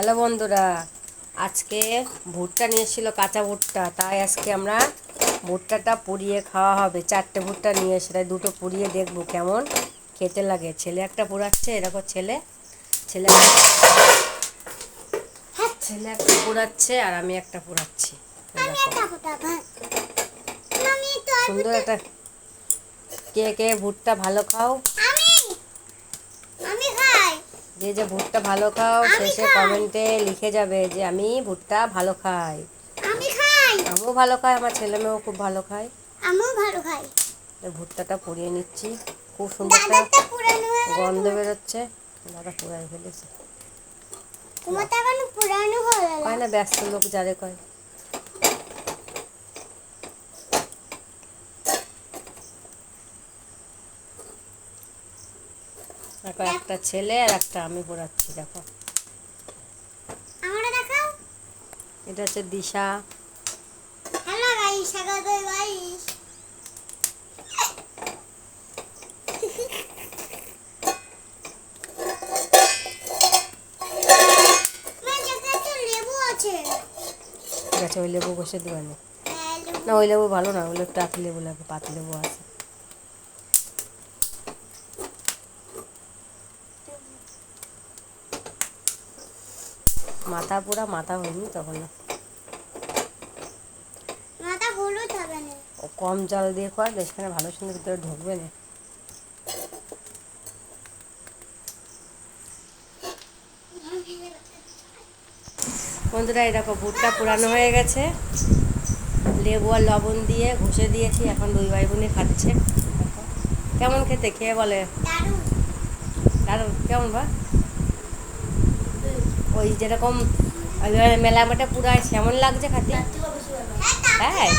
Hello বন্ধুরা আজকে ভুট্টা নিয়ে এসেছিল কাঁচা ভুট্টা। তাই আজকে আমরা ভুট্টাটা পুড়িয়ে খাওয়া হবে। চারটে ভুট্টা নিয়ে এসে তাই দুটো পুড়িয়ে দেখব কেমন খেতে লাগে। ছেলে একটা পোড়াচ্ছে এরকম ছেলে ছেলে ছেলে একটা পোড়াচ্ছে আর আমি একটা পোড়াচ্ছি। সুন্দর একটা কে কে ভুট্টা ভালো খাও? যে যে ভুট্টা ভালো খাও শেষে কমেন্টে লিখে যাবে যে আমি ভুট্টা ভালো খাই। আমি খাই। আমিও ভালো খাই আমার ছেলে মেয়েও খুব ভালো খায়। আমিও ভালো খাই। ভুট্টাটা পুড়িয়ে নিচ্ছি খুব সুন্দর একটা গন্ধ বেরোচ্ছে। দাদা পুরাই ফেলেছে। তোমারটা এখন পুরানো হয়ে গেল কয় না ব্যস্ত লোক যারে কয়। দেখো একটা ছেলে আর একটা আমি পড়াচ্ছি দেখো। এটা হচ্ছে দিশা। হ্যালো গাইস স্বাগত গাইস। ঠিক আছে ওই লেবু বসে দিবানি হ্যাঁ, না ওই লেবু ভালো না ওগুলো একটু আতি লেবু লাগে পাতি লেবু আছে। মাথা পুরা মাথা হয়নি তখন না। কম জল দিয়ে খাওয়া সেখানে ভালো সুন্দর ভিতরে ঢুকবে না। বন্ধুরা এই দেখো ভুট্টা পুরানো হয়ে গেছে। লেবু আর লবণ দিয়ে ঘষে দিয়েছি এখন দুই ভাই বোনে খাচ্ছে। কেমন খেতে খেয়ে বলে? দারুণ কেমন বা? ওই যেরকম মেলা মাঠে পুরায় কেমন লাগছে খাতে? হ্যাঁ।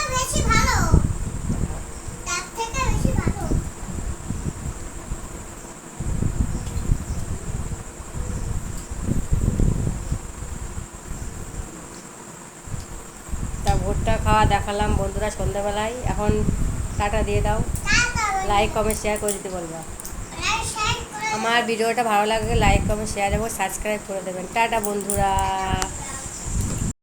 তা ভুট্টা খাওয়া দেখালাম বন্ধুরা সন্ধ্যাবেলায়। এখন টাটা দিয়ে দাও। লাইক কমেন্ট শেয়ার করে দিতে বলবা। আমার ভিডিওটা ভালো লাগলে লাইক কমেন্ট শেয়ার এবং সাবস্ক্রাইব করে দেবেন। টাটা বন্ধুরা।